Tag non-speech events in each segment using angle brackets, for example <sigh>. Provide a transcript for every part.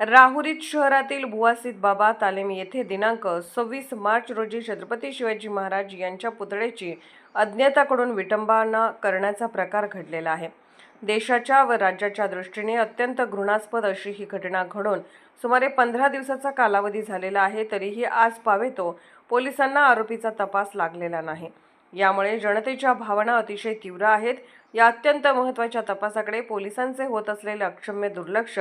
राहुरीत शहरातील बुवासीत बाबा तालीम येथे दिनांक सव्वीस मार्च रोजी छत्रपती शिवाजी महाराज यांच्या पुतळ्याची अज्ञाताकडून विटंबना करण्याचा प्रकार घडलेला आहे. देशाच्या व राज्याच्या दृष्टीने अत्यंत घृणास्पद अशी ही घटना घडून सुमारे पंधरा दिवसाचा कालावधी झालेला आहे तरीही आज पावेतो पोलिसांना आरोपीचा तपास लागलेला नाही. यामुळे जनतेच्या भावना अतिशय तीव्र आहेत. या अत्यंत महत्त्वाच्या तपासाकडे पोलिसांचे होत असलेले अक्षम्य दुर्लक्ष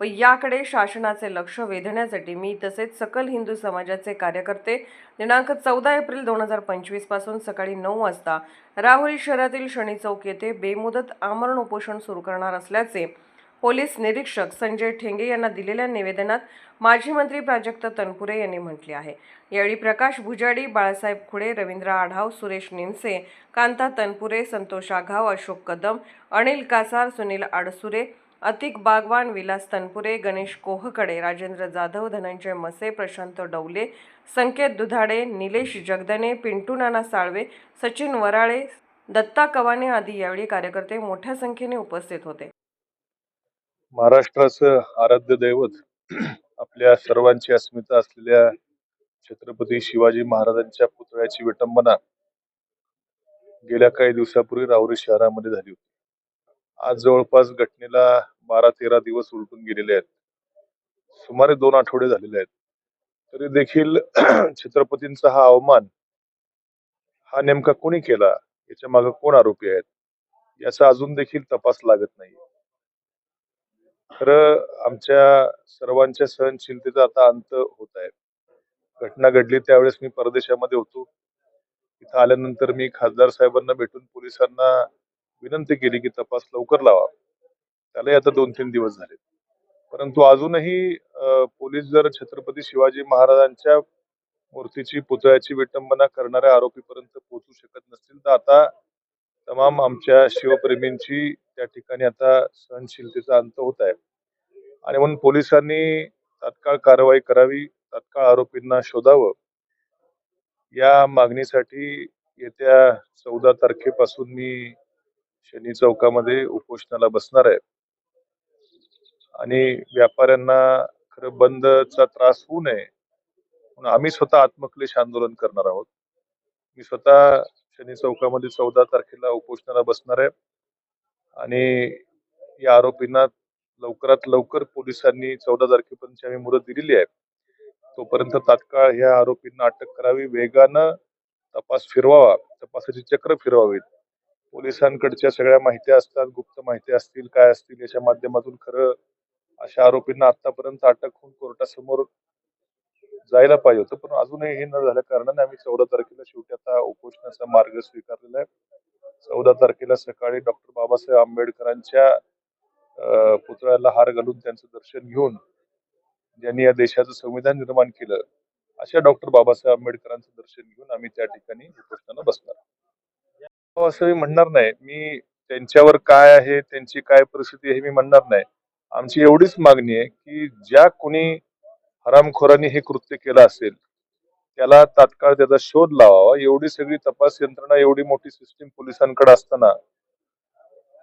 व याकडे शासनाचे लक्ष वेधण्यासाठी मी तसेच सकल हिंदू समाजाचे कार्यकर्ते दिनांक चौदा एप्रिल दोन हजार पंचवीसपासून सकाळी नऊ वाजता राहुरी शहरातील शनी चौक येथे बेमुदत आमरण उपोषण सुरू करणार असल्याचे पोलीस निरीक्षक संजय ठेंगे यांना दिलेल्या निवेदनात माजी मंत्री प्राजक्त तनपुरे यांनी म्हटले आहे. यावेळी प्रकाश भुजाडी बाळासाहेब खुडे रवींद्र आढाव सुरेश निमसे कांता तनपुरे संतोष आघाव अशोक कदम अनिल कासार सुनील आडसुरे अतिक बागवान विलास तनपुरे गणेश कोहकडे राजेंद्र जाधव धनंजय मसे प्रशांत डवले संकेत दुधाडे निलेश जगदने पिंटू नाना साळवे सचिन वराळे दत्ता कवाने आदी यावेळी कार्यकर्ते मोठ्या संख्येने उपस्थित होते. महाराष्ट्राचं आराध्य दैवत आपल्या सर्वांची अस्मिता असलेल्या छत्रपती शिवाजी महाराजांच्या पुतळ्याची विटंबना गेल्या काही दिवसापूर्वी राहुरी शहरामध्ये झाली होती. आज जवळपास घटनेला बारा तेरा दिवस उलटून गेलेले आहेत. सुमारे दोन आठवडे झालेले आहेत. तरी देखील छत्रपतींचा हा अवमान हा नेमका कोणी केला? याच्या मागे कोण आरोपी आहेत? याचा अजून देखील तपास लागत नाही खरं आमच्या सर्वांच्या सहनशीलतेचा आता अंत होत आहे. घटना घडली त्यावेळेस मी परदेशामध्ये होतो. इथं आल्यानंतर मी खासदार साहेबांना भेटून पोलिसांना विनंती केली की तपास लवकर लावा. त्यालाही आता दोन तीन दिवस झाले. परंतु अजूनही पोलीस जर छत्रपती शिवाजी महाराजांच्या मूर्तीची पुतळ्याची विटंबना करणाऱ्या आरोपीपर्यंत पोहोचू शकत नसतील तर आता तमाम आमच्या शिवप्रेमींची त्या ठिकाणी आता सहनशीलतेचा अंत होत आहे. आणि म्हणून पोलिसांनी तात्काळ कारवाई करावी तात्काळ आरोपींना शोधावं. या मागणीसाठी येत्या चौदा तारखेपासून मी शनी चौकामध्ये उपोषणाला बसणार आहे. आणि व्यापाऱ्यांना खरं बंदचा त्रास होऊ नये. म्हणून आम्ही स्वतः आत्मक्लेश आंदोलन करणार आहोत. मी स्वतः शनी चौकामध्ये चौदा तारखेला उपोषणाला बसणार आहे. आणि या आरोपींना लवकरात लवकर पोलिसांनी चौदा तारखेपर्यंत आम्ही मुदत दिलेली आहे. तोपर्यंत तात्काळ ह्या आरोपींना अटक करावी वेगानं तपास फिरवावा तपासाची चक्र फिरवावीत. पोलिसांकडच्या सगळ्या माहिती असतात गुप्त माहिती असतील काय असतील याच्या माध्यमातून खरं अशा आरोपींना आतापर्यंत अटक होऊन कोर्टासमोर जायला पाहिजे होतं. पण अजूनही हे न झाल्या कारणाने आम्ही चौदा तारखेला शेवटी आता उपोषणाचा मार्ग स्वीकारलेला आहे. चौदा तारखेला सकाळी डॉक्टर बाबासाहेब आंबेडकरांच्या पुतळ्याला हार घालून त्यांचं दर्शन घेऊन ज्यांनी या देशाचं संविधान निर्माण केलं अशा डॉक्टर बाबासाहेब आंबेडकरांचं दर्शन घेऊन आम्ही त्या ठिकाणी उपोषणाला बसणार असं मी म्हणणार नाही मी त्यांच्यावर काय आहे त्यांची काय परिस्थिती आहे हे मी म्हणणार नाही. आमची एवढीच मागणी आहे की ज्या कोणी हरामखोरांनी हे कृत्य केलं असेल त्याला तात्काळ त्याचा शोध लावावा. एवढी सगळी तपास यंत्रणा एवढी मोठी सिस्टीम पोलिसांकडे असताना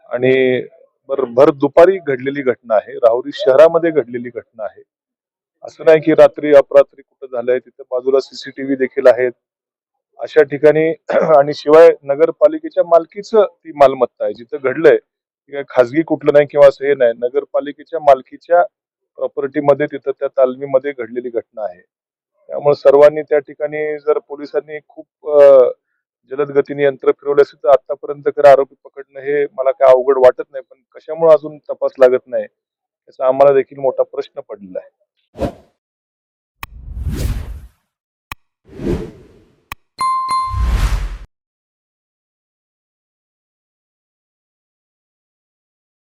आणि भर भर दुपारी घडलेली घटना आहे. राहुरी शहरामध्ये घडलेली घटना आहे. असं नाही की रात्री अपरात्री कुठं झालंय तिथं बाजूला सीसीटीव्ही देखील आहेत. अशा ठिकाणी <clears throat> आणि शिवाय नगरपालिकेच्या मालकीचं ती मालमत्ता आहे. जिथं घडलंय ती खाजगी कुठलं नाही किंवा असं हे नाही. नगरपालिकेच्या मालकीच्या प्रॉपर्टीमध्ये तिथं त्या तालमीमध्ये घडलेली घटना आहे. त्यामुळे सर्वांनी त्या ठिकाणी जर पोलिसांनी खूप जलद गतीने यंत्र फिरवले असेल तर आतापर्यंत खरं आरोपी पकडणं हे मला काय अवघड वाटत नाही. पण कशामुळे अजून तपास लागत नाही याचा आम्हाला देखील मोठा प्रश्न पडलेला आहे.